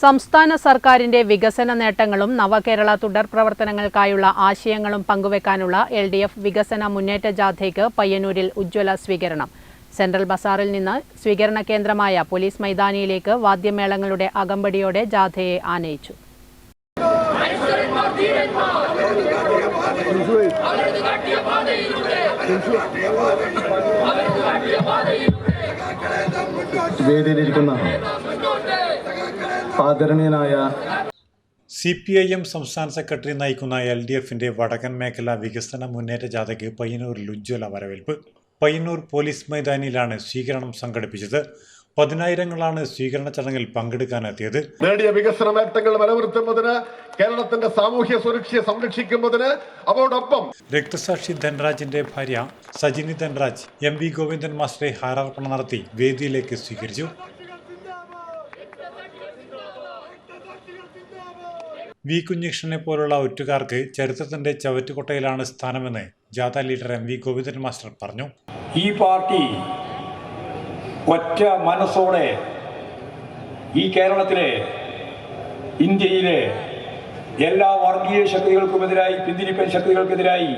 സംസ്ഥാന സർക്കാരിന്റെ വികസന നേട്ടങ്ങളും നവകേരള തുടർ പ്രവർത്തനങ്ങൾക്കായുള്ള ആശയങ്ങളും പങ്കുവെക്കാനുള്ള എൽ ഡി എഫ് വികസന മുന്നേറ്റ ജാഥയ്ക്ക് പയ്യന്നൂരിൽ ഉജ്ജ്വല സ്വീകരണം. സെൻട്രൽ ബസാറിൽ നിന്ന് സ്വീകരണ കേന്ദ്രമായ പോലീസ് മൈതാനിയിലേക്ക് വാദ്യമേളങ്ങളുടെ അകമ്പടിയോടെ ജാഥയെ ആനയിച്ചു. വേദിയിലിരിക്കുന്ന ആദരണീയനായ സി പി ഐ എം സംസ്ഥാന സെക്രട്ടറി നയിക്കുന്ന എൽ ഡി എഫിന്റെ വടക്കൻ മേഖല വികസന മുന്നേറ്റ ജാഥയ്ക്ക് പയ്യന്നൂരിൽ ഉജ്ജ്വല വരവേൽപ്പ്. പയ്യന്നൂർ പോലീസ് മൈതാനിയിലാണ് സ്വീകരണം സംഘടിപ്പിച്ചത്. പതിനായിരങ്ങളാണ് സ്വീകരണ ചടങ്ങിൽ പങ്കെടുക്കാനെത്തിയത്. നേടിയ വികസന നേട്ടങ്ങൾ നിലനിർത്തുന്നതിന് കേരളത്തിന്റെ സാമൂഹ്യ സുരക്ഷയെ സംരക്ഷിക്കുന്നതിന് അവരോടൊപ്പം രക്തസാക്ഷി ധനരാജിന്റെ ഭാര്യ സജിനി ധനരാജ് എം വി ഗോവിന്ദൻ മാസ്റ്ററെ ഹാരാർപ്പണം നടത്തി വേദിയിലേക്ക് സ്വീകരിച്ചു. വി കുഞ്ഞികൃഷ്ണനെ പോലുള്ള ഒറ്റുകാർക്ക് ചരിത്രത്തിന്റെ ചവറ്റുകൊട്ടയിലാണ് സ്ഥാനമെന്ന് ജാഥ leader M V Govindan master പറഞ്ഞു. ഈ പാർട്ടി ഒറ്റ മനസ്സോടെ ഈ കേരളത്തിലെ ഇന്ത്യയിലെ എല്ലാ വർഗീയ ശക്തികൾക്കുമെതിരായി പിന്തിരിപ്പൻ ശക്തികൾക്കെതിരായി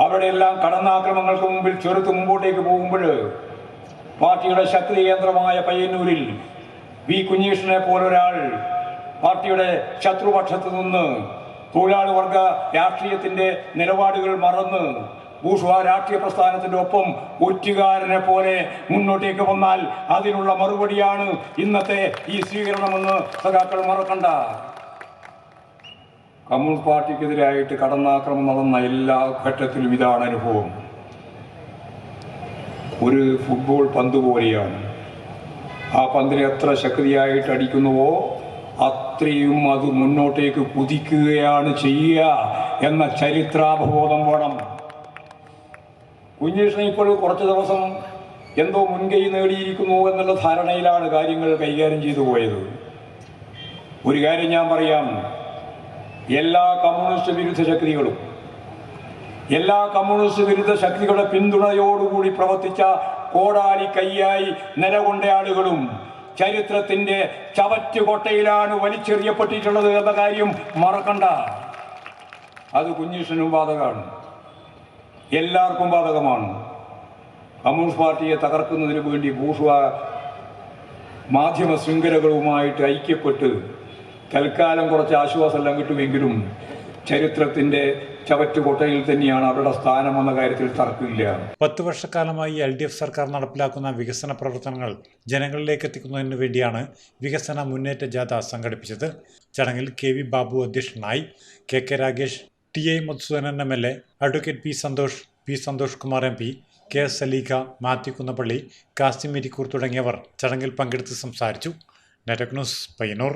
അവരുടെ എല്ലാം കടന്നാക്രമങ്ങൾക്ക് മുമ്പിൽ ചെറുത്ത് മുമ്പോട്ടേക്ക് പോകുമ്പോൾ പാർട്ടിയുടെ ശക്തി കേന്ദ്രമായ പയ്യന്നൂരിൽ വി കുഞ്ഞീഷിനെ പോലൊരാൾ പാർട്ടിയുടെ ശത്രുപക്ഷത്ത് നിന്ന് തൊഴിലാളി വർഗ രാഷ്ട്രീയത്തിന്റെ നിലപാടുകൾ മറന്ന് ഭൂഷ്വാ രാഷ്ട്രീയ പ്രസ്ഥാനത്തിന്റെ ഒപ്പം ഒറ്റുകാരനെ പോലെ മുന്നോട്ടേക്ക് വന്നാൽ അതിനുള്ള മറുപടിയാണ് ഇന്നത്തെ ഈ സ്വീകരണമെന്ന് സഖാക്കൾ മറക്കണ്ട. കമ്മ്യൂണിസ്റ്റ് പാർട്ടിക്കെതിരായിട്ട് കടന്നാക്രമം നടന്ന എല്ലാ ഘട്ടത്തിലും ഇതാണ് അനുഭവം. ഒരു ഫുട്ബോൾ പന്ത് പോലെയാണ്. ആ പന്തിനെ എത്ര ശക്തിയായിട്ട് അടിക്കുന്നുവോ അത്രയും അത് മുന്നോട്ടേക്ക് കുതിക്കുകയാണ് ചെയ്യുക എന്ന ചരിത്രാബോധം വേണം. കുഞ്ഞീഷ്ണൻ ഇപ്പോൾ കുറച്ച് ദിവസം എന്തോ മുൻകൈ നേടിയിരിക്കുന്നു എന്നുള്ള ധാരണയിലാണ് കാര്യങ്ങൾ കൈകാര്യം ചെയ്തു പോയത്. ഒരു കാര്യം ഞാൻ പറയാം. എല്ലാ കമ്മ്യൂണിസ്റ്റ് വിരുദ്ധ ശക്തികളും എല്ലാ കമ്മ്യൂണിസ്റ്റ് വിരുദ്ധ ശക്തികളുടെ പിന്തുണയോടുകൂടി പ്രവർത്തിച്ച കോടാലി കൈയായി നിലകൊണ്ട ആളുകളും ചരിത്രത്തിന്റെ ചവറ്റുകൊട്ടയിലാണ് വലിച്ചെറിയപ്പെട്ടിട്ടുള്ളത് എന്ന കാര്യം മറക്കണ്ട. അത് കുഞ്ഞീഷനും ബാധകമാണ്. എല്ലാവർക്കും ബാധകമാണ്. കമ്മ്യൂണിസ്റ്റ് പാർട്ടിയെ തകർക്കുന്നതിന് വേണ്ടി ബൂർഷ്വ മാധ്യമ ശൃംഖലകളുമായിട്ട് ഐക്യപ്പെട്ട് തൽക്കാലം കുറച്ച് ആശ്വാസമെല്ലാം കിട്ടുമെങ്കിലും ചരിത്രത്തിന്റെ ചവറ്റുകൊട്ടയിൽ തന്നെയാണ് അവരുടെ സ്ഥാനം എന്ന കാര്യത്തിൽ തർക്കമില്ല. പത്ത് വർഷക്കാലമായി എൽ ഡി എഫ് സർക്കാർ നടപ്പിലാക്കുന്ന വികസന പ്രവർത്തനങ്ങൾ ജനങ്ങളിലേക്ക് എത്തിക്കുന്നതിന് വേണ്ടിയാണ് വികസന മുന്നേറ്റ ജാഥ സംഘടിപ്പിച്ചത്. ചടങ്ങിൽ കെ വി ബാബു അധ്യക്ഷനായി K K Ragesh T I Madhusoodanan M L A advocate P Santhosh P Santhosh Kumar M P K S Saleekha Mathew Kunnappally Kasim തുടങ്ങിയവർ ചടങ്ങിൽ പങ്കെടുത്ത് സംസാരിച്ചു. നെറ്റക് ന്യൂസ് പയ്യന്നൂർ.